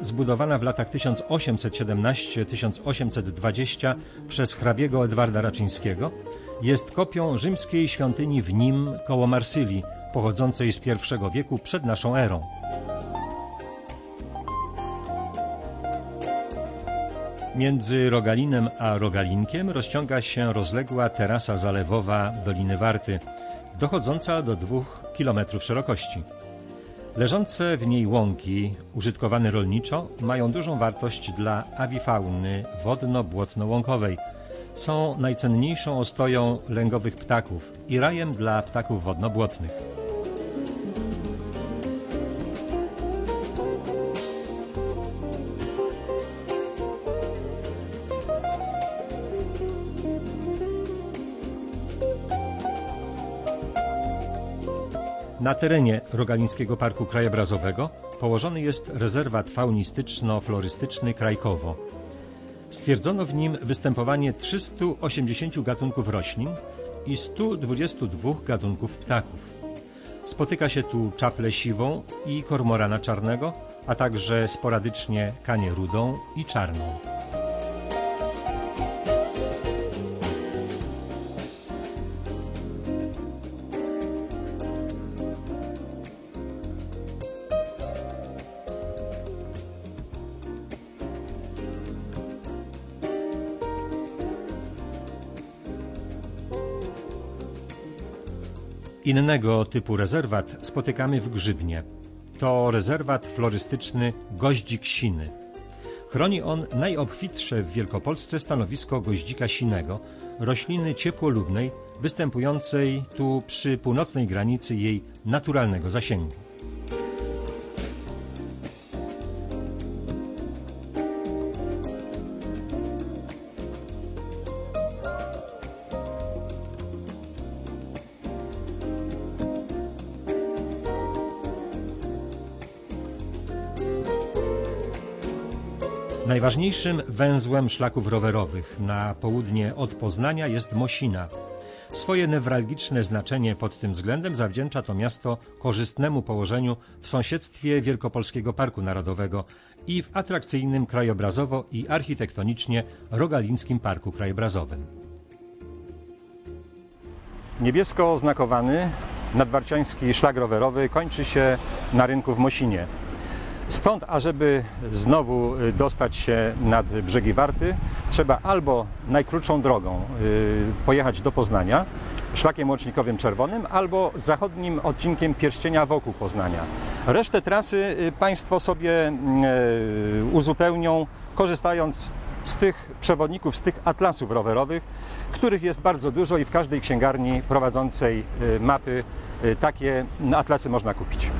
Zbudowana w latach 1817-1820 przez hrabiego Edwarda Raczyńskiego, jest kopią rzymskiej świątyni w Nim koło Marsylii, pochodzącej z I wieku przed naszą erą. Między Rogalinem a Rogalinkiem rozciąga się rozległa terasa zalewowa Doliny Warty, dochodząca do dwóch kilometrów szerokości. Leżące w niej łąki, użytkowane rolniczo, mają dużą wartość dla awifauny wodno-błotno-łąkowej. Są najcenniejszą ostoją lęgowych ptaków i rajem dla ptaków wodno-błotnych. Na terenie Rogalińskiego Parku Krajobrazowego położony jest rezerwat faunistyczno-florystyczny Krajkowo. Stwierdzono w nim występowanie 380 gatunków roślin i 122 gatunków ptaków. Spotyka się tu czaplę siwą i kormorana czarnego, a także sporadycznie kanię rudą i czarną. Innego typu rezerwat spotykamy w Grzybnie. To rezerwat florystyczny Goździk Siny. Chroni on najobfitsze w Wielkopolsce stanowisko goździka sinego, rośliny ciepłolubnej, występującej tu przy północnej granicy jej naturalnego zasięgu. Najważniejszym węzłem szlaków rowerowych na południe od Poznania jest Mosina. Swoje newralgiczne znaczenie pod tym względem zawdzięcza to miasto korzystnemu położeniu w sąsiedztwie Wielkopolskiego Parku Narodowego i w atrakcyjnym krajobrazowo i architektonicznie Rogalińskim Parku Krajobrazowym. Niebiesko oznakowany nadwarciański szlak rowerowy kończy się na rynku w Mosinie. Stąd, ażeby znowu y, dostać się nad brzegi Warty, trzeba albo najkrótszą drogą y, pojechać do Poznania, szlakiem łącznikowym czerwonym, albo zachodnim odcinkiem pierścienia wokół Poznania. Resztę trasy y, Państwo sobie uzupełnią, korzystając z tych przewodników, z tych atlasów rowerowych, których jest bardzo dużo i w każdej księgarni prowadzącej mapy takie atlasy można kupić.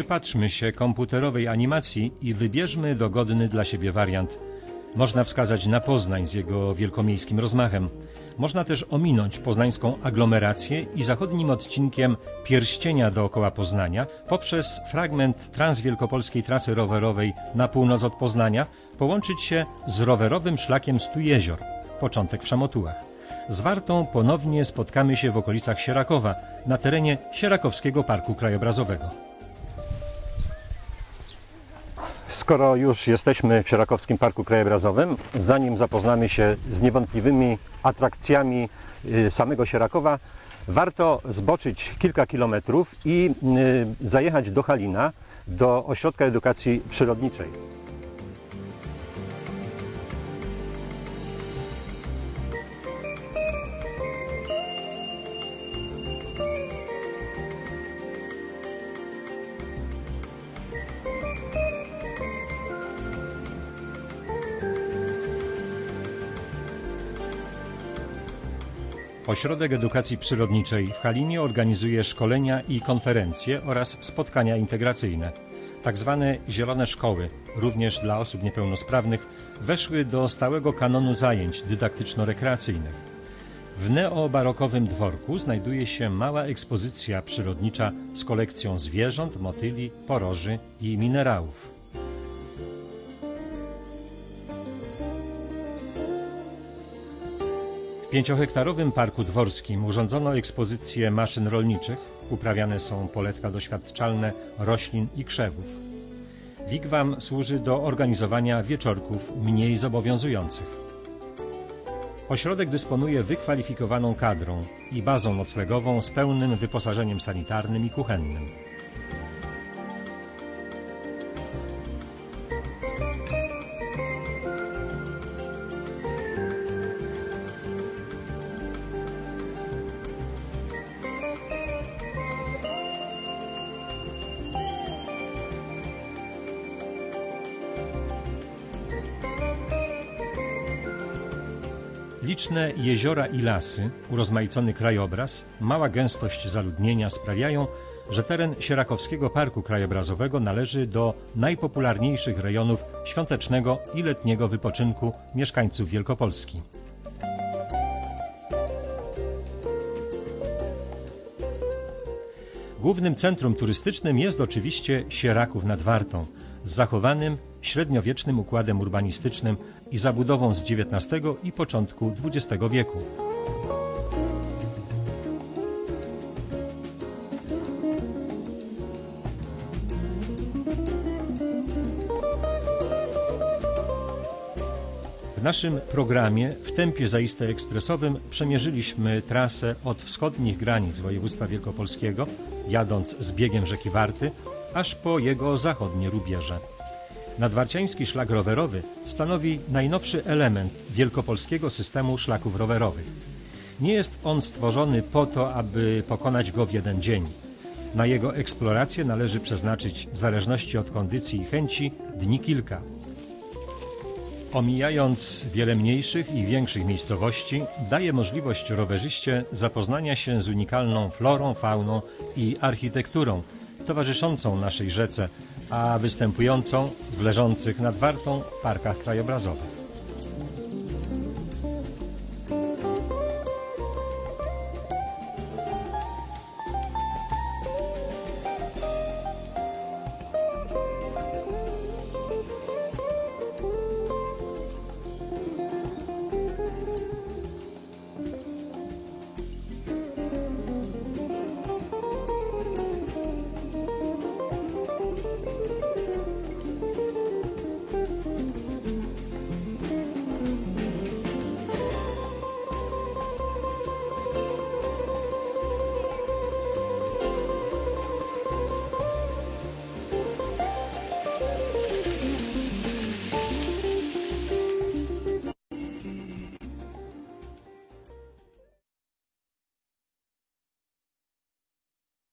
Przypatrzmy się komputerowej animacji i wybierzmy dogodny dla siebie wariant. Można wskazać na Poznań z jego wielkomiejskim rozmachem. Można też ominąć poznańską aglomerację i zachodnim odcinkiem pierścienia dookoła Poznania poprzez fragment transwielkopolskiej trasy rowerowej na północ od Poznania połączyć się z rowerowym szlakiem Stu Jezior, początek w Szamotułach. Z Wartą ponownie spotkamy się w okolicach Sierakowa, na terenie Sierakowskiego Parku Krajobrazowego. Skoro już jesteśmy w Sierakowskim Parku Krajobrazowym, zanim zapoznamy się z niewątpliwymi atrakcjami y, samego Sierakowa, warto zboczyć kilka kilometrów i y, zajechać do Halina, do Ośrodka Edukacji Przyrodniczej. Ośrodek Edukacji Przyrodniczej w Halinie organizuje szkolenia i konferencje oraz spotkania integracyjne. Tak zwane zielone szkoły, również dla osób niepełnosprawnych, weszły do stałego kanonu zajęć dydaktyczno-rekreacyjnych. W neobarokowym dworku znajduje się mała ekspozycja przyrodnicza z kolekcją zwierząt, motyli, poroży i minerałów. Pięciohektarowym parku dworskim urządzono ekspozycję maszyn rolniczych. Uprawiane są poletka doświadczalne roślin i krzewów. Wigwam służy do organizowania wieczorków mniej zobowiązujących. Ośrodek dysponuje wykwalifikowaną kadrą i bazą noclegową z pełnym wyposażeniem sanitarnym i kuchennym. Liczne jeziora i lasy, urozmaicony krajobraz, mała gęstość zaludnienia sprawiają, że teren Sierakowskiego Parku Krajobrazowego należy do najpopularniejszych rejonów świątecznego i letniego wypoczynku mieszkańców Wielkopolski. Głównym centrum turystycznym jest oczywiście Sieraków nad Wartą, z zachowanym średniowiecznym układem urbanistycznym i zabudową z XIX i początku XX wieku. W naszym programie w tempie zaiste ekspresowym przemierzyliśmy trasę od wschodnich granic województwa wielkopolskiego, jadąc z biegiem rzeki Warty, aż po jego zachodnie rubieże. Nadwarciański szlak rowerowy stanowi najnowszy element wielkopolskiego systemu szlaków rowerowych. Nie jest on stworzony po to, aby pokonać go w jeden dzień. Na jego eksplorację należy przeznaczyć, w zależności od kondycji i chęci, dni kilka. Omijając wiele mniejszych i większych miejscowości, daje możliwość rowerzyście zapoznania się z unikalną florą, fauną i architekturą towarzyszącą naszej rzece, a występującą w leżących nad Wartą parkach krajobrazowych.